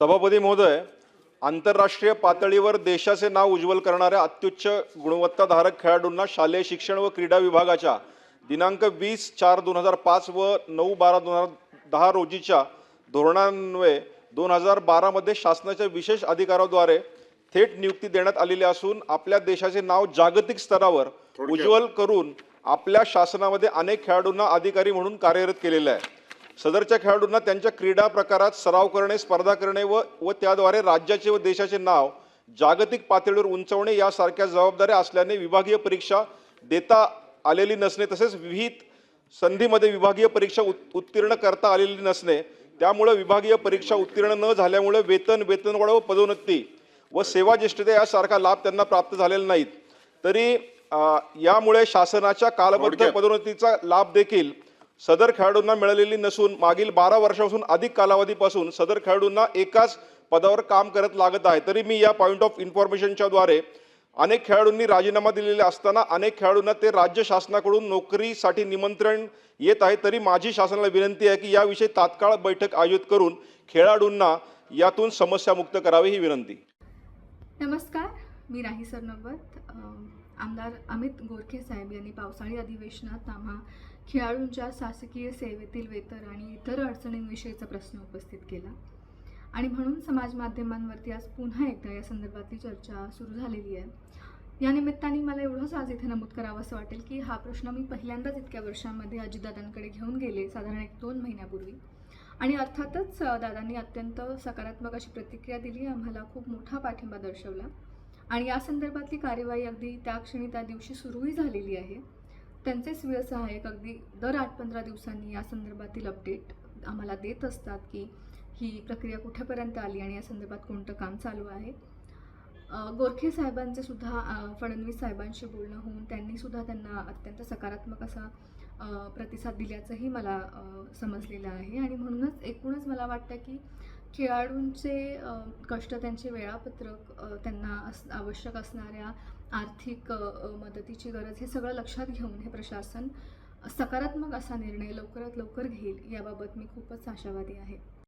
सभापती महोदय आंतरराष्ट्रीय पातळीवर देशाचे नाव उज्ज्वल करणाऱ्या अत्युच्च गुणवत्ताधारक खेळाडूंना शालेय शिक्षण व क्रीडा विभागाच्या दिनांक वीस चार दोन हजार पाच व नऊ बारा दोन हजार दहा रोजीच्या धोरणान्वये दोन हजार बारामध्ये शासनाच्या विशेष अधिकाराद्वारे थेट नियुक्ती देण्यात आलेली असून आपल्या देशाचे नाव जागतिक स्तरावर उज्ज्वल करून आपल्या शासनामध्ये अनेक खेळाडूंना अधिकारी म्हणून कार्यरत केलेलं आहे. सदरच्या खेळाडूंना त्यांच्या क्रीडा प्रकारात सराव करणे स्पर्धा करणे व व त्याद्वारे राज्याचे व देशाचे नाव जागतिक पातळीवर उंचवणे यासारख्या जबाबदाऱ्या असल्याने विभागीय परीक्षा देता आलेली नसणे तसेच विविध संधीमध्ये विभागीय परीक्षा उत- उत्तीर्ण करता आलेली नसणे त्यामुळे विभागीय परीक्षा उत्तीर्ण न झाल्यामुळे वेतन वेतनवाढ व पदोन्नती व सेवा ज्येष्ठता यासारखा लाभ त्यांना प्राप्त झालेले नाहीत तरी यामुळे शासनाच्या कालबद्ध. पदोन्नतीचा लाभ देखील सदर खेळाडूंना मिळालेली नसून मागील बारा वर्षापासून अधिक कालावधीपासून सदर खेळाडूंना एकाच पदावर काम करत लागत आहे. तरी मी या पॉईंट ऑफ इन्फॉर्मेशनच्या द्वारे अनेक खेळाडूंनी राजीनामा दिलेले असताना अनेक खेळाडूंना ते राज्य शासनाकडून नोकरीसाठी निमंत्रण येत आहे. तरी माझी शासनाला विनंती आहे की याविषयी तात्काळ बैठक आयोजित करून खेळाडूंना यातून समस्यामुक्त करावी ही विनंती. नमस्कार. मी राही सरनोबत आमदार अमित गोरखे साहेब यांनी पावसाळी अधिवेशनात आम्हा खेळाडूंच्या शासकीय सेवेतील वेतन आणि इतर अडचणींविषयीचा प्रश्न उपस्थित केला. आणि म्हणून समाज माध्यमांवरती आज पुन्हा एकदा या संदर्भातली चर्चा सुरू झालेली आहे. या निमित्ताने मला एवढंच आज इथे नमूद करावं असं वाटेल की हा प्रश्न मी पहिल्यांदाच इतक्या वर्षांमध्ये अजितदादांकडे घेऊन गेले साधारण एक दोन महिन्यापूर्वी. आणि अर्थातच दादांनी अत्यंत सकारात्मक अशी प्रतिक्रिया दिली आम्हाला खूप मोठा पाठिंबा दर्शवला. आणि या संदर्भातली कार्यवाही अगदी त्या क्षणी त्या दिवशी सुरूही झालेली आहे. त्यांचेच सहाय्यक अगदी दर आठ पंधरा दिवसांनी या संदर्भातील अपडेट आम्हाला देत असतात की ही प्रक्रिया कुठेपर्यंत आली आणि या संदर्भात कोणतं काम चालू आहे. गोरखे साहेबांचे सुद्धा फडणवीस साहेबांशी बोलणं होऊन त्यांनीसुद्धा त्यांना अत्यंत सकारात्मक असा प्रतिसाद दिल्याचंही मला समजलेलं आहे. आणि म्हणूनच एकूणच मला वाटतं की खेळाडूंचे कष्ट त्यांचे वेळापत्रक त्यांना अस आवश्यक असणाऱ्या आर्थिक मदतीची गरज हे सगळं लक्षात घेऊन हे प्रशासन सकारात्मक असा निर्णय लवकरात लवकर घेईल याबाबत मी खूपच आशावादी आहे.